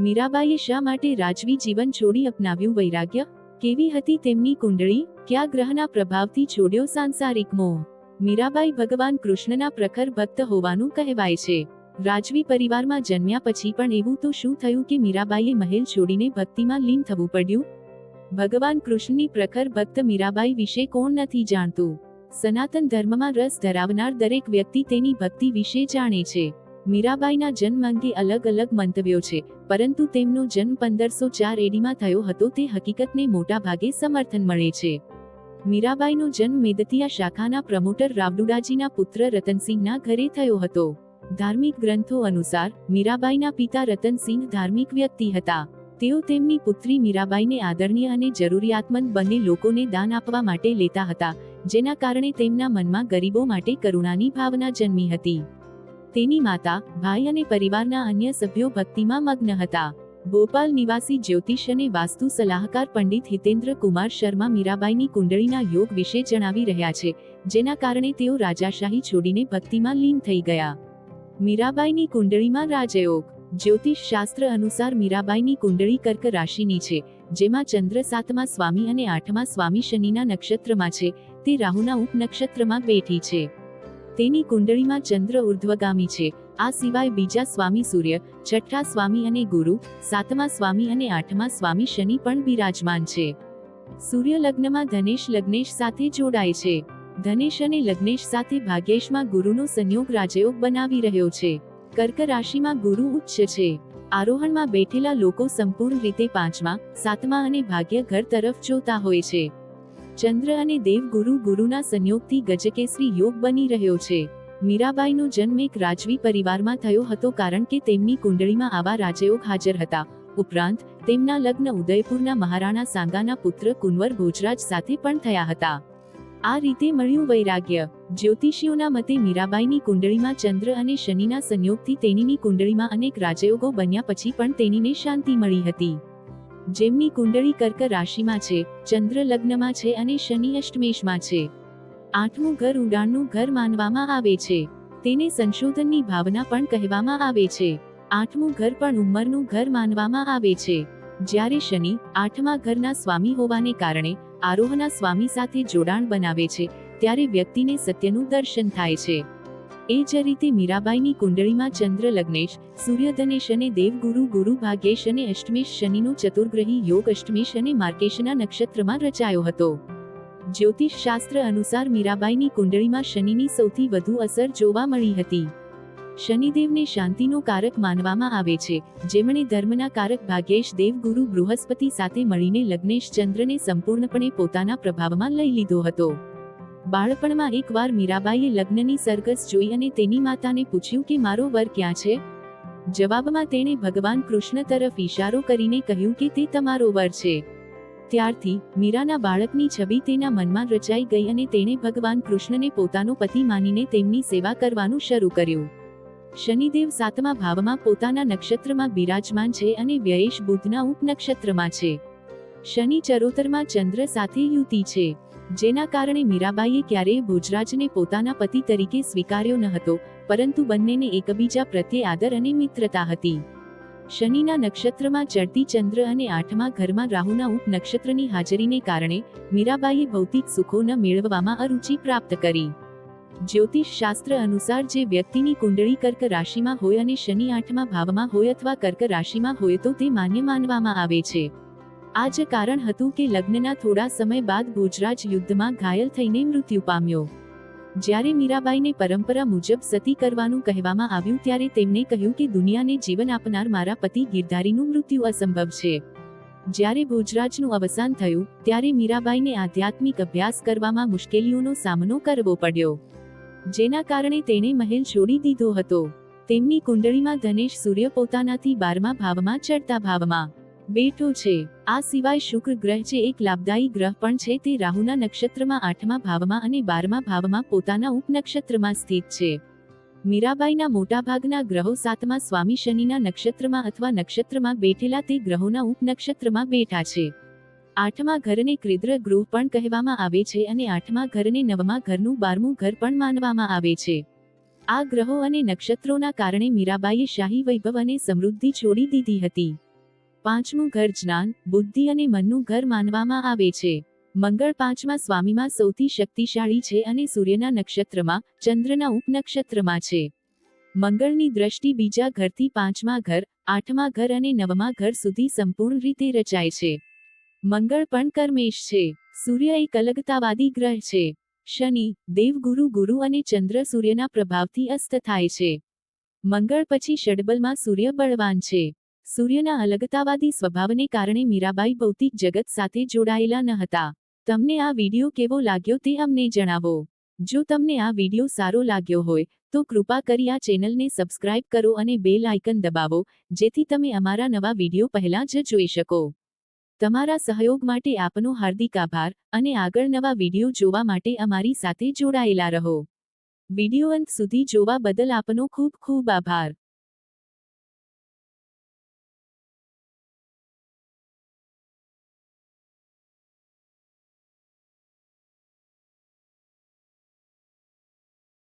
મીરાબાઈએ શા માટે રાજવી જીવન છોડી અપનાવ્યું? વૈરાગ્ય? કેવી હતી તેમની કુંડળી? કયા ગ્રહના પ્રભાવથી છોડ્યો સાંસારિક મોહ? મીરાબાઈ ભગવાન કૃષ્ણના પ્રખર ભક્ત હોવાનું કહેવાય છે. રાજવી પરિવારમાં જન્મ્યા પછી પણ એવું તો શું થયું કે મીરાબાઈએ મહેલ છોડીને ભક્તિમાં લીન થવું પડ્યું? ભગવાન કૃષ્ણની પ્રખર ભક્ત મીરાબાઈ વિશે કોણ નથી જાણતું? સનાતન ધર્મમાં રસ ધરાવનાર દરેક વ્યક્તિ તેની ભક્તિ વિશે જાણે છે. મીરાબાઈના જન્મ અંગે અલગ અલગ મંતવ્યો છે, પરંતુ તેમનો જન્મ પંદરસો ચાર એડીમાં થયો હતો, તે હકીકતને મોટા ભાગે સમર્થન મળે છે. મીરાબાઈનો જન્મ મેદતિયા શાખાના પ્રમોટર રાવડુડાજીના પુત્ર રતનસિંહના ઘરે થયો હતો. ધાર્મિક ગ્રંથો અનુસાર, મીરાબાઈના પિતા રતનસિંહ ધાર્મિક વ્યક્તિ હતા. તેઓ તેમની પુત્રી મીરાબાઈને આદરણીય અને જરૂરિયાતમંદ બંને લોકોને દાન આપવા માટે લેતા હતા, જેના કારણે તેમના મનમાં ગરીબો માટે કરુણાની ભાવના જન્મી હતી. તેની માતા, ભાઈ અને પરિવારના અન્ય સભ્યો ભક્તિમાં મગ્ન હતા. ભોપાલ નિવાસી જ્યોતિષ અને વાસ્તુ સલાહકાર પંડિત હિતેન્દ્ર કુમાર શર્મા મીરાબાઈની કુંડળીના યોગ વિશે જણાવી રહ્યા છે, જેના કારણે તેઓ રાજાશાહી છોડીને ભક્તિમાં લીન થઈ ગયા. મીરાબાઈની કુંડળીમાં રાજયોગ. જ્યોતિષ શાસ્ત્ર અનુસાર મીરાબાઈની કુંડળી કર્ક રાશિની છે, જેમાં ચંદ્ર સાતમા સ્વામી અને આઠમા સ્વામી શનિના નક્ષત્રમાં છે, તે રાહુના ઉપનક્ષત્રમાં બેઠી છે. તેની કુંડળીમાં ચંદ્ર ઉર્ધ્વગામી છે. આ સિવાય બીજા સ્વામી સૂર્ય, છઠ્ઠા સ્વામી અને ગુરુ, સાતમા સ્વામી અને આઠમા સ્વામી શનિ પણ બિરાજમાન છે. સૂર્ય લગ્નમાં ધનેશ લગ્નેશ સાથે જોડાય છે. ધનેશ અને લગ્નેશ સાથે ભાગ્યેશમાં ગુરુનો સંયોગ રાજયોગ બનાવી રહ્યો છે. કર્ક રાશિમાં ગુરુ ઉચ્ચ છે. આરોહણમાં બેઠેલા લોકો સંપૂર્ણ રીતે પાંચમા, સાતમા અને ભાગ્ય ઘર તરફ જોતા હોય છે. ચંદ્ર અને દેવગુરુ ગુરુના સંયોગથી ગજકેસરી યોગ બની રહ્યો છે. મીરાબાઈનો જન્મ એક રાજવી પરિવારમાં થયો હતો કારણ કે તેમની કુંડળીમાં આવા રાજયોગ હાજર હતા. ઉપરાંત, તેમના લગ્ન ઉદયપુરના મહારાણા સાંગાના પુત્ર કુંવર ભોજરાજ સાથે પણ થયા હતા. આ રીતે મળ્યું વૈરાગ્ય. જ્યોતિષીઓના મતે મીરાબાઈની કુંડળીમાં ચંદ્ર અને શનિના સંયોગથી તેણીની કુંડળીમાં અનેક રાજયોગો બન્યા પછી પણ તેણીને શાંતિ મળી હતી. જેમની કુંડળી કર્ક રાશિમાં છે, ચંદ્ર લગ્નમાં છે અને શનિ અષ્ટમેશમાં છે. આઠમું ઘર ઉડાણનું ઘર માનવામાં આવે છે. તેને સંશોધનની ભાવના પણ કહેવામાં આવે છે. આઠમું ઘર પણ ઉંમરનું ઘર માનવામાં આવે છે. જ્યારે શનિ આઠમા ઘરના સ્વામી હોવાને કારણે આરોહના સ્વામી સાથે જોડાણ બનાવે છે, ત્યારે વ્યક્તિને સત્યનું દર્શન થાય છે. એ જ રીતે મીરાબાઈની કુંડળીમાં ચંદ્ર લગ્નેશ, સૂર્યધનેશ અને દેવગુરુ ગુરુ ભાગ્યેશ અને અષ્ટમેશ શનિનો ચતુર્ગ્રહી યોગ અષ્ટમેશ અને માર્કેશના નક્ષત્રમાં રચાયો હતો. જ્યોતિષ શાસ્ત્ર અનુસાર મીરાબાઈની કુંડળીમાં શનિની સૌથી વધુ અસર જોવા મળી હતી. શનિદેવને શાંતિનો કારક માનવામાં આવે છે, જેમણે ધર્મના કારક ભાગ્યેશ દેવગુરુ બૃહસ્પતિ સાથે મળીને લગ્નેશ ચંદ્રને સંપૂર્ણપણે પોતાના પ્રભાવમાં લઈ લીધો હતો. બાળપણમાં એકવાર મીરાબાઈએ લગ્નની સરઘસ જોઈ અને તેની માતાને પૂછ્યું કે મારો વર ક્યાં છે? જવાબમાં તેણે ભગવાન કૃષ્ણ તરફ ઈશારો કરીને કહ્યું કે તે તમારો વર છે. ત્યારથી મીરાના બાળકની છબી તેના મનમાં રચાઈ ગઈ અને તેણે ભગવાન કૃષ્ણને પોતાનો પતિ માનીને તેમની સેવા કરવાનું શરૂ કર્યું. શનિદેવ સાતમા ભાવમાં પોતાના નક્ષત્રમાં બિરાજમાન છે અને વ્યયેશ બુધના ઉપનક્ષત્રમાં છે. શનિ ચરોતરમાં ચંદ્ર સાથે યુતિ છે. જેના કારણે મીરાબાઈએ ક્યારેય ભોજરાજને પોતાના પતિ તરીકે સ્વીકાર્યો ન હતો, પરંતુ બંનેને એકબીજા પ્રત્યે આદર અને મિત્રતા હતી. શનિના નક્ષત્રમાં ચડતી ચંદ્ર અને આઠમા ઘરમાં રાહુના ઉપનક્ષત્રની હાજરીને કારણે મીરાબાઈએ ભૌતિક સુખો ન મેળવવામાં અરુચિ પ્રાપ્ત કરી. જ્યોતિષ શાસ્ત્ર અનુસાર જે વ્યક્તિની કુંડળી કર્ક રાશિમાં હોય અને શનિ આઠમા ભાવમાં હોય અથવા કર્ક રાશિમાં હોય તો તે માન્ય માનવામાં આવે છે. આ જ કારણ હતું કે લગ્નના થોડા સમય બાદ ભોજરાજ યુદ્ધમાં ઘાયલ થઈને મૃત્યુ પામ્યો. જ્યારે મીરાબાઈને પરંપરા મુજબ સતી કરવાનું કહેવામાં આવ્યું ત્યારે તેમણે કહ્યું કે દુનિયાને જીવન આપનાર મારા પતિ ગિરધારીનું મૃત્યુ અસંભવ છે. જ્યારે ભોજરાજનું અવસાન થયું, ત્યારે મીરાબાઈને આધ્યાત્મિક અભ્યાસ કરવામાં મુશ્કેલીઓનો સામનો કરવો પડ્યો. જેના કારણે તેણે મહેલ છોડી દીધો હતો. તેમની કુંડળીમાં ધનેશ સૂર્ય પોતાનાથી બારમા ભાવમાં, ચડતા ભાવમાં બેઠો છે. આ સિવાય શુક્ર ગ્રહ જે એક લાભદાયી ગ્રહ પણ છે તે રાહુના નક્ષત્રમાં આઠમા ભાવમાં અને બારમા ભાવમાં પોતાના ઉપનક્ષત્રમાં સ્થિત છે. મીરાબાઈના મોટાભાગના ગ્રહો સાતમા સ્વામી શનિના નક્ષત્રમાં અથવા નક્ષત્રમાં બેઠેલા તે ગ્રહોના ઉપનક્ષત્રમાં બેઠા છે. આઠમા ઘરને ક્રિદ્ર ગૃહ પણ કહેવામાં આવે છે અને આઠમા ઘરને નવમા ઘરનું બારમું ઘર પણ માનવામાં આવે છે. આ ગ્રહો અને નક્ષત્રોના કારણે મીરાબાઈએ શાહી વૈભવ અને સમૃદ્ધિ છોડી દીધી હતી. પાંચમું ઘર જ્ઞાન, બુદ્ધિ અને મનનું ઘર માનવામાં આવે છે. મંગળ પાંચમા સ્વામીમાં સૌથી શક્તિશાળી છે અને સૂર્યના નક્ષત્રમાં, ચંદ્રના ઉપનક્ષત્રમાં છે. મંગળની દ્રષ્ટિ બીજા ઘરથી પાંચમા ઘર, આઠમા ઘર અને નવમા ઘર સુધી સંપૂર્ણ રીતે રચાય છે. મંગળ પણ કર્મેશ છે. સૂર્ય એક અલગતાવાદી ગ્રહ છે. શનિ, દેવગુરુ, ગુરુ અને ચંદ્ર સૂર્યના પ્રભાવથી અસ્ત થાય છે. મંગળ પછી ષડબલમાં સૂર્ય બળવાન છે. સૂર્યના અલગતાવાદી સ્વભાવને કારણે મીરાબાઈ ભૌતિક જગત સાથે જોડાયેલા ન હતા. તમને આ વિડિયો કેવો લાગ્યો તે અમને જણાવો. જો તમને આ વિડિયો સારો લાગ્યો હોય, તો કૃપા કરી આ ચેનલને સબસ્ક્રાઇબ કરો અને બેલ આઇકન દબાવો, જેથી તમે અમારા નવા વીડિયો પહેલાં જ જોઈ શકો. તમારા સહયોગ માટે આપનો હાર્દિક આભાર અને આગળ નવા વીડિયો જોવા માટે અમારી સાથે જોડાયેલા રહો. વિડિયો અંત સુધી જોવા બદલ આપનો ખૂબ ખૂબ આભાર.